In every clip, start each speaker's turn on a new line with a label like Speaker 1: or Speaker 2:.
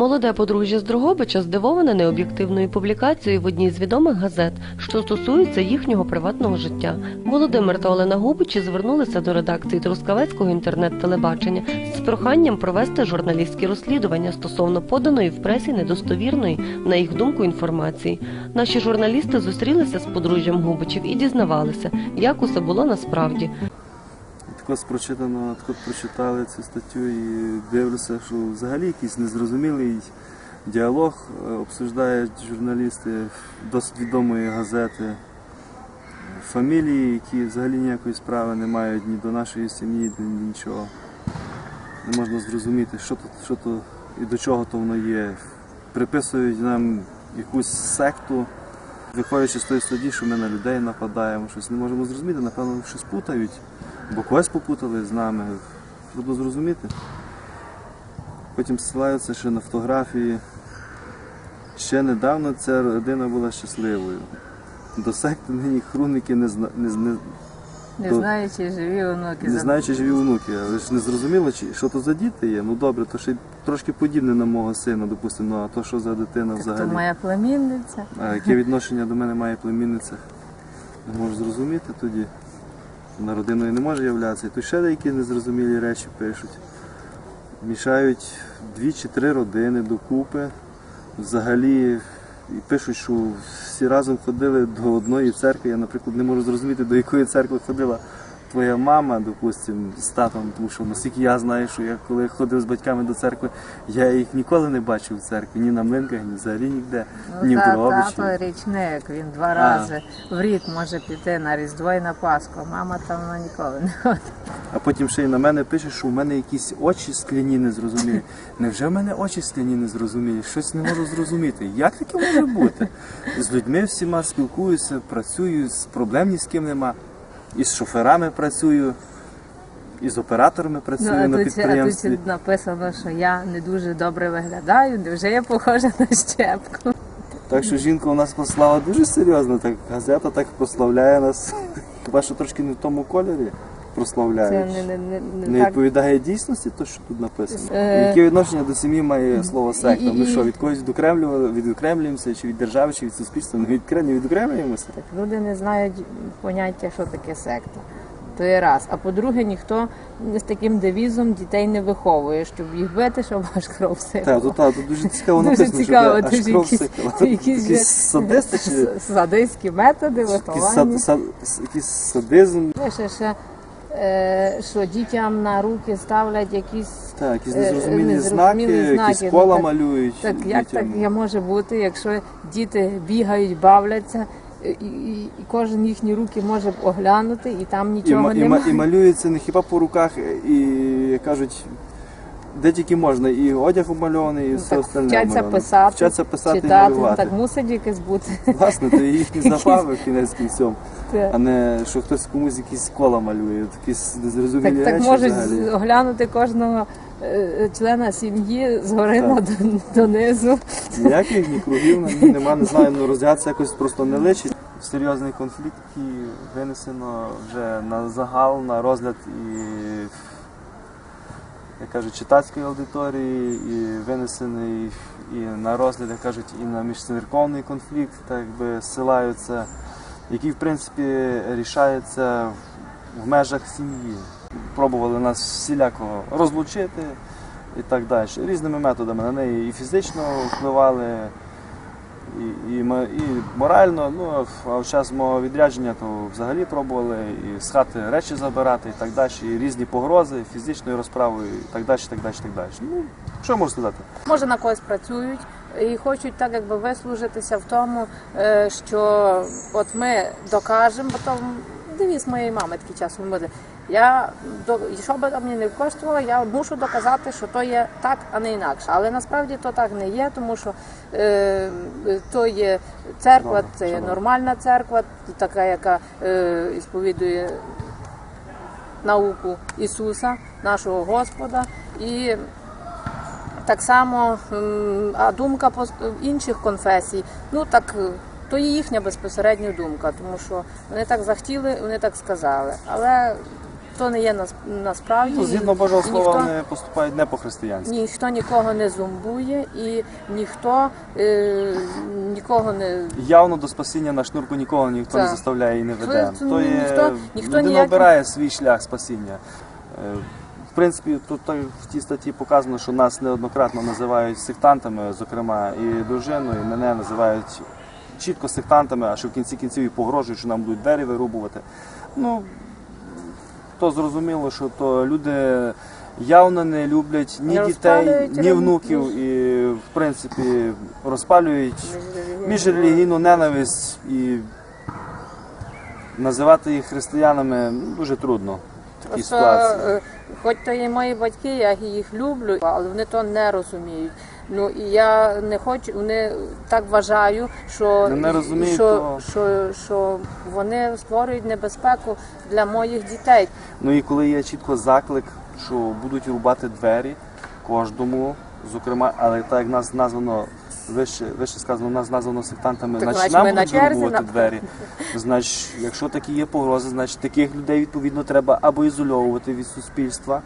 Speaker 1: Молоде подружжя з Дрогобича здивоване необ'єктивною публікацією в одній з відомих газет, що стосується їхнього приватного життя. Володимир та Олена Губичі звернулися до редакції Трускавецького інтернет-телебачення з проханням провести журналістські розслідування стосовно поданої в пресі недостовірної, на їх думку, інформації. Наші журналісти зустрілися з подружжям Губичів і дізнавалися, як усе було насправді.
Speaker 2: Також прочитано, так прочитали цю статтю і дивлюся, що взагалі якийсь незрозумілий діалог е, обсуждають журналісти досить відомої газети. Фамілії, які взагалі ніякої справи не мають ні до нашої сім'ї, ні нічого. Не можна зрозуміти, що то, що то і до чого то воно є. Приписують нам якусь секту, виходячи з тої стадії, що ми на людей нападаємо, щось не можемо зрозуміти, напевно, щось путають. Бо когось попутали з нами. Трудно зрозуміти. Потім ссилаються ще на фотографії. Ще недавно ця родина була щасливою. До секти нині хруники не, зна... не, не,
Speaker 3: Не знаю, чи живі онуки.
Speaker 2: не знаю, чи живі внуки, але ж не зрозуміло, чи, що то за діти є. Ну добре, то ще трошки подібне на мого сина, допустимо, ну а то що за дитина
Speaker 3: Так
Speaker 2: взагалі.
Speaker 3: моя племінниця.
Speaker 2: А яке відношення до мене має племінниця? Не можу зрозуміти тоді. Вона родиною не може являтися. І тут ще деякі незрозумілі речі пишуть. Мішають дві чи три родини докупи. Взагалі і пишуть, що всі разом ходили до одної церкви. Я, наприклад, не можу зрозуміти, до якої церкви ходила твоя мама, допустим, з татом, тому що наскільки я знаю, що я коли ходив з батьками до церкви, я їх ніколи не бачив в церкві, ні на млинках, ні взагалі ніде, ні
Speaker 3: Ну,
Speaker 2: в
Speaker 3: та,
Speaker 2: Дрогобичі.
Speaker 3: тато річник, він два рази в рік може піти на Різдво і на Пасху. Мама там вона ніколи не ходить.
Speaker 2: А потім ще й на мене пише, що в мене якісь очі скляні незрозумілі. Невже в мене очі скляні незрозумілі? Щось не можу зрозуміти. Як таке може бути? З людьми всіма спілкуюся, працюю, проблем ні з ким нема. І з шоферами працюю, і з операторами працюю
Speaker 3: Ну, а,
Speaker 2: на
Speaker 3: тут, а тут написано, що я не дуже добре виглядаю, невже я похожа на щепку.
Speaker 2: Так що жінка у нас послала дуже серйозно, так газета так прославляє нас. Хіба що трошки не в тому кольорі
Speaker 3: Це
Speaker 2: прославляють.
Speaker 3: не, не, не, не так.
Speaker 2: відповідає дійсності, то що тут написано.
Speaker 3: Е,
Speaker 2: Яке відношення до сім'ї має слово секта?
Speaker 3: і-
Speaker 2: Ми що, від когось відокремлювали- відокремлюємося, чи від держави, чи від суспільства? Не відкре- не відокремлюємося?
Speaker 3: Так, люди не знають поняття, що таке секта. То є раз. А по-друге, ніхто з таким девізом дітей не виховує, щоб їх бити, щоб аж кров
Speaker 2: Так,
Speaker 3: сипала.
Speaker 2: тут, так, тут дуже цікаво
Speaker 3: Дуже
Speaker 2: написано,
Speaker 3: цікаво,
Speaker 2: що аж
Speaker 3: дуже
Speaker 2: кров
Speaker 3: якісь, якісь,
Speaker 2: Якісь садисти
Speaker 3: с- садистські методи
Speaker 2: якийсь,
Speaker 3: виховання.
Speaker 2: сад, сад, якийсь садизм?
Speaker 3: Ще, ще, е, що дітям на руки ставлять якісь.
Speaker 2: Так, якісь
Speaker 3: Е,
Speaker 2: незрозумілі
Speaker 3: незрозумілі
Speaker 2: знаки, якісь кола
Speaker 3: ну, так-
Speaker 2: малюють.
Speaker 3: Так як так я може бути, якщо діти бігають, бавляться, і, і, і кожен їхні руки може оглянути, і там нічого
Speaker 2: і,
Speaker 3: немає.
Speaker 2: і малюється не хіба по руках, і як кажуть, де тільки можна, і одяг обмальований, і
Speaker 3: Ну,
Speaker 2: все
Speaker 3: так
Speaker 2: остальне.
Speaker 3: вчаться
Speaker 2: обмальоване.
Speaker 3: писати,
Speaker 2: Вчаться писати і
Speaker 3: ну,
Speaker 2: малювати.
Speaker 3: так мусить якесь бути.
Speaker 2: Власне, то їхні забави в кінець кінцем,
Speaker 3: Це-
Speaker 2: а не що хтось комусь якісь кола малює, якісь незрозумілі
Speaker 3: Так, так
Speaker 2: речі
Speaker 3: можуть
Speaker 2: взагалі.
Speaker 3: оглянути кожного е, члена сім'ї згори
Speaker 2: Так.
Speaker 3: на донизу.
Speaker 2: Ніяких ні кругів ні нема, не знаю, ну роздягатися якось просто не личить. Серйозний конфлікт, який винесено вже на загал, на розгляд і, як кажуть, читацької аудиторії, і винесений і на розгляд, як кажуть, і на міжцерковний конфлікт, так якби силаються, який в принципі рішається в межах сім'ї. Пробували нас всіляко розлучити і так далі. Різними методами на неї і фізично впливали, і, і, і морально. Ну, а в час мого відрядження то взагалі пробували і з хати речі забирати, і так далі, і різні погрози, фізичною розправою, і так далі, так далі, так далі. Ну, що можу сказати?
Speaker 3: Може на когось працюють і хочуть так якби вислужитися в тому, е, що от ми докажемо, бо то девіз моєї мами такий часом буде. Я до що би мені не коштувало, я мушу доказати, що то є так, а не інакше. Але насправді то так не є, тому що е, то є церква, це є нормальна церква, така, яка е, сповідує науку Ісуса, нашого Господа. І так само, а думка інших конфесій, ну так, то є їхня безпосередня думка, тому що вони так захотіли, вони так сказали. Але то не є нас, насправді.
Speaker 2: Ну, згідно Божого слова,
Speaker 3: ніхто-
Speaker 2: вони поступають не по-християнськи.
Speaker 3: Ніхто нікого не зумбує і ніхто е, нікого не
Speaker 2: Явно до спасіння на шнурку нікого ніхто не заставляє і не веде.
Speaker 3: це
Speaker 2: То є
Speaker 3: ніхто- ніхто
Speaker 2: людина
Speaker 3: ніяким-
Speaker 2: обирає свій шлях спасіння. Е, В принципі, тут в тій статті показано, що нас неоднократно називають сектантами, зокрема і дружину, і мене називають чітко сектантами, а що в кінці кінців і погрожують, що нам будуть двері вирубувати. Ну, то зрозуміло, що то люди явно не люблять ні
Speaker 3: Не
Speaker 2: дітей,
Speaker 3: розпалюють
Speaker 2: ні
Speaker 3: релі-
Speaker 2: внуків і, в принципі, розпалюють міжрелігійну ненависть і називати їх християнами ну, дуже трудно в такій
Speaker 3: Просто,
Speaker 2: ситуації.
Speaker 3: е, хоч то є мої батьки, я їх люблю, але вони то не розуміють. Ну і я не хочу, вони так вважаю, що,
Speaker 2: Ну, не розуміють,
Speaker 3: що,
Speaker 2: то-
Speaker 3: що, що вони створюють небезпеку для моїх дітей.
Speaker 2: Ну і коли є чітко заклик, що будуть рубати двері кожному, зокрема, але так як нас названо вище, вище сказано, нас названо сектантами,
Speaker 3: Так,
Speaker 2: значить нам
Speaker 3: на
Speaker 2: будуть
Speaker 3: на-
Speaker 2: двері. Значить, якщо такі є погрози, значить таких людей відповідно треба або ізольовувати від суспільства,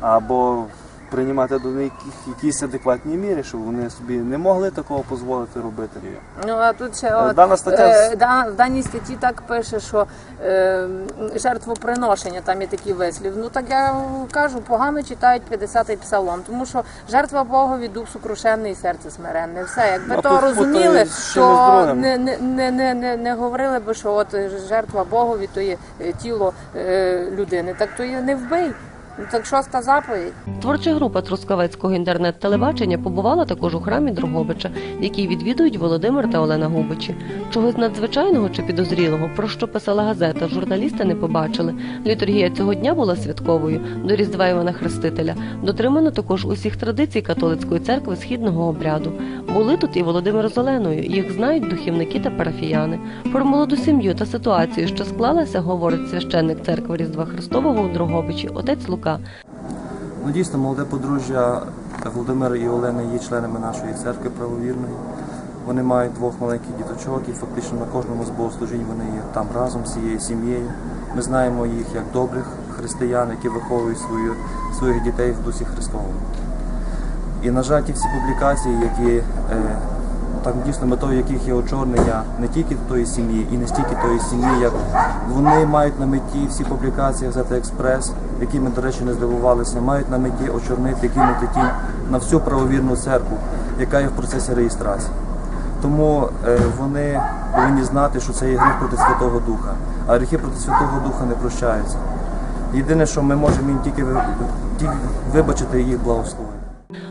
Speaker 2: або приймати до них якісь адекватні міри, щоб вони собі не могли такого дозволити робити.
Speaker 3: Ну а тут ще
Speaker 2: Е,
Speaker 3: от,
Speaker 2: дана стаття
Speaker 3: е, да, в даній статті так пише, що е, жертвоприношення там є такий вислів. Ну так я кажу, погано читають 50-й псалом, тому що жертва Богові дух сукрушенний, серце смиренне. Все, якби
Speaker 2: А
Speaker 3: то розуміли, то не, не, не, не, не, не говорили би, що от жертва Богові то є е, тіло е, людини. Так то є не вбий. Ну, Так шоста заповідь.
Speaker 1: Творча група Трускавецького інтернет-телебачення побувала також у храмі Дрогобича, який відвідують Володимир та Олена Губичі. Чогось надзвичайного чи підозрілого, про що писала газета, журналісти не побачили. Літургія цього дня була святковою до Різдва Івана Хрестителя. Дотримано також усіх традицій католицької церкви східного обряду. Були тут і Володимир з Оленою. Їх знають духівники та парафіяни. Про молоду сім'ю та ситуацію, що склалася, говорить священник церкви Різдва Христового у Дрогобичі, отець Лука.
Speaker 4: Ну дійсно, молоде подружжя Володимира і Олени є членами нашої церкви правовірної. Вони мають двох маленьких діточок і фактично на кожному з богослужінь вони є там разом з цією сім'єю. Ми знаємо їх як добрих християн, які виховують свою, своїх дітей в дусі Христовому. І, на жаль, ті всі публікації, які е, так дійсно метою яких є очорнення не тільки тої сім'ї і не стільки тої сім'ї, як вони мають на меті всі публікації газети Експрес, які ми, до речі, не здивувалися, мають на меті очорнити, кинути тінь на всю правовірну церкву, яка є в процесі реєстрації. Тому е, вони повинні знати, що це є гріх проти Святого Духа, а гріхи проти Святого Духа не прощаються. Єдине, що ми можемо їм тільки, вибачити їх благословення.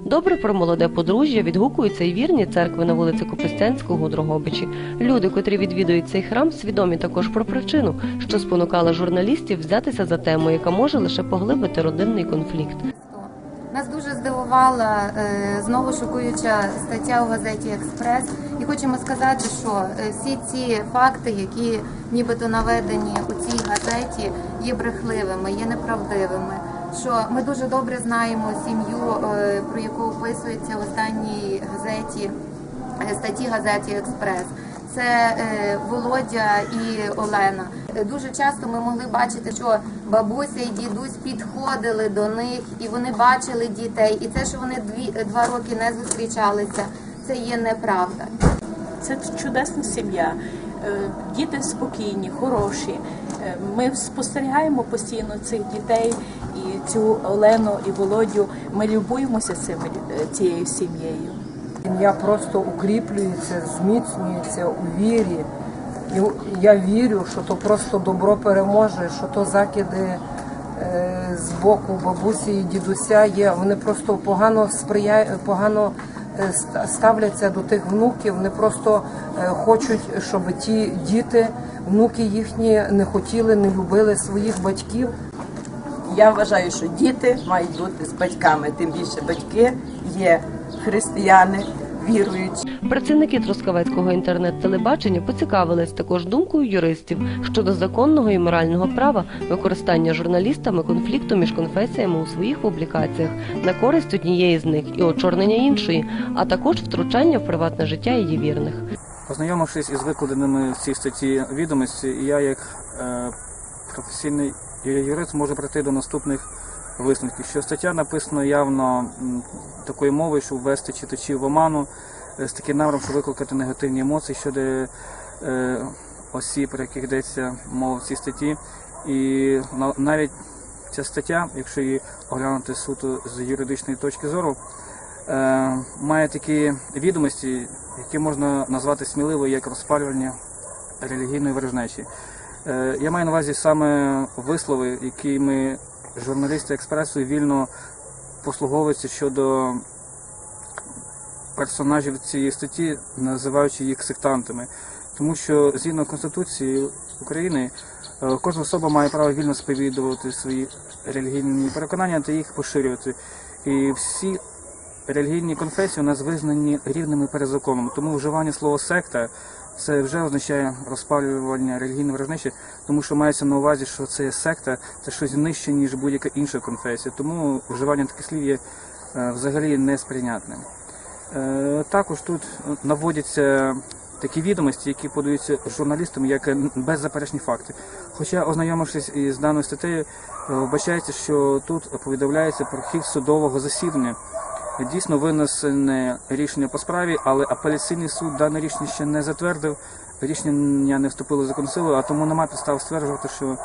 Speaker 1: Добре про молоде подружжя відгукуються і вірні церкви на вулиці Копистянського у Дрогобичі. Люди, котрі відвідують цей храм, свідомі також про причину, що спонукала журналістів взятися за тему, яка може лише поглибити родинний конфлікт.
Speaker 5: Нас дуже здивувала е, знову шокуюча стаття у газеті Експрес. І хочемо сказати, що е, всі ці факти, які нібито наведені у цій газеті, є брехливими, є неправдивими. Що ми дуже добре знаємо сім'ю, е, про яку описується в останній газеті е, статті газеті Експрес. Це е, Володя і Олена. Дуже часто ми могли бачити, що бабуся і дідусь підходили до них, і вони бачили дітей. І це, що вони дві два роки не зустрічалися, це є неправда.
Speaker 6: Це чудесна сім'я. Діти спокійні, хороші. Ми спостерігаємо постійно цих дітей цю Олену і Володю. Ми любуємося цими е, цією сім'єю.
Speaker 7: Я просто укріплюється, зміцнюється у вірі. Я вірю, що то просто добро переможе, що то закиди е, з боку бабусі і дідуся є. Вони просто погано сприяють, погано е, ставляться до тих внуків. Вони просто хочуть, щоб ті діти, внуки їхні не хотіли, не любили своїх батьків.
Speaker 8: Я вважаю, що діти мають бути з батьками. Тим більше батьки є християни, віруючі.
Speaker 1: Працівники Трускавецького інтернет-телебачення поцікавились також думкою юристів щодо законного і морального права використання журналістами конфлікту між конфесіями у своїх публікаціях на користь однієї з них і очорнення іншої, а також втручання в приватне життя її вірних.
Speaker 9: Ознайомившись із викладеними в цій статті відомості, я як е, професійний юрист може прийти до наступних висновків, що стаття написана явно такою мовою, щоб ввести читачів в оману, е, з таким наміром, щоб викликати негативні емоції щодо е, осіб, про яких йдеться мова в цій статті. І навіть ця стаття, якщо її оглянути суто з юридичної точки зору, е, має такі відомості, які можна назвати сміливо як розпалювання релігійної ворожнечі. Е, Я маю на увазі саме вислови, які ми, журналісти експресу, вільно послуговуються щодо персонажів цієї статті, називаючи їх сектантами. Тому що згідно Конституції України е, кожна особа має право вільно сповідувати свої релігійні переконання та їх поширювати. І всі релігійні конфесії у нас визнані рівними перед законом. Тому вживання слова секта це вже означає розпалювання релігійної ворожнечі, тому що мається на увазі, що це секта, це щось нижче, ніж будь-яка інша конфесія. Тому вживання таких слів є е, взагалі несприйнятним. Е, Також тут наводяться такі відомості, які подаються журналістам як беззаперечні факти. Хоча, ознайомившись із даною статтею, е, вбачається, що тут повідомляється про хід судового засідання. Дійсно винесене рішення по справі, але апеляційний суд дане рішення ще не затвердив. Рішення не вступило в законну силу, а тому немає підстав стверджувати, що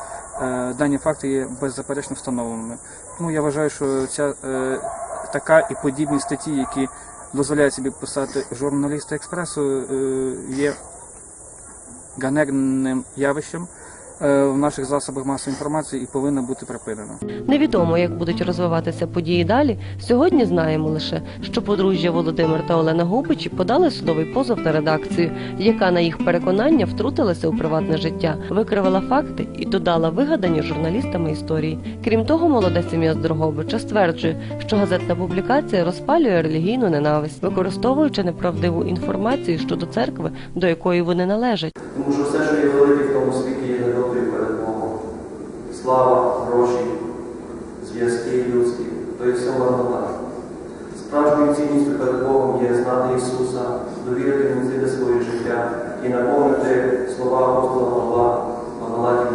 Speaker 9: е, дані факти є беззаперечно встановленими. Тому я вважаю, що ця е, така і подібні статті, які дозволяють собі писати журналісти експресу, е, є ганебним явищем в наших засобах масової інформації і повинна бути припинена.
Speaker 1: Невідомо, як будуть розвиватися події далі. Сьогодні знаємо лише, що подружжя Володимир та Олена Губичі подали судовий позов на редакцію, яка на їх переконання втрутилася у приватне життя, викривала факти і додала вигадані журналістами історії. Крім того, молода сім'я з Дрогобича стверджує, що газетна публікація розпалює релігійну ненависть, використовуючи неправдиву інформацію щодо церкви, до якої вони належать.
Speaker 4: Тому що все, що є велике в тому світі, є проти перемоги. Слава, гроші, зв'язки людські, то й все марнота. Справжньою цінністю перед Богом є знати Ісуса, довірити Йому зіде своє життя і наповнити слова Господа, Павла на Галаті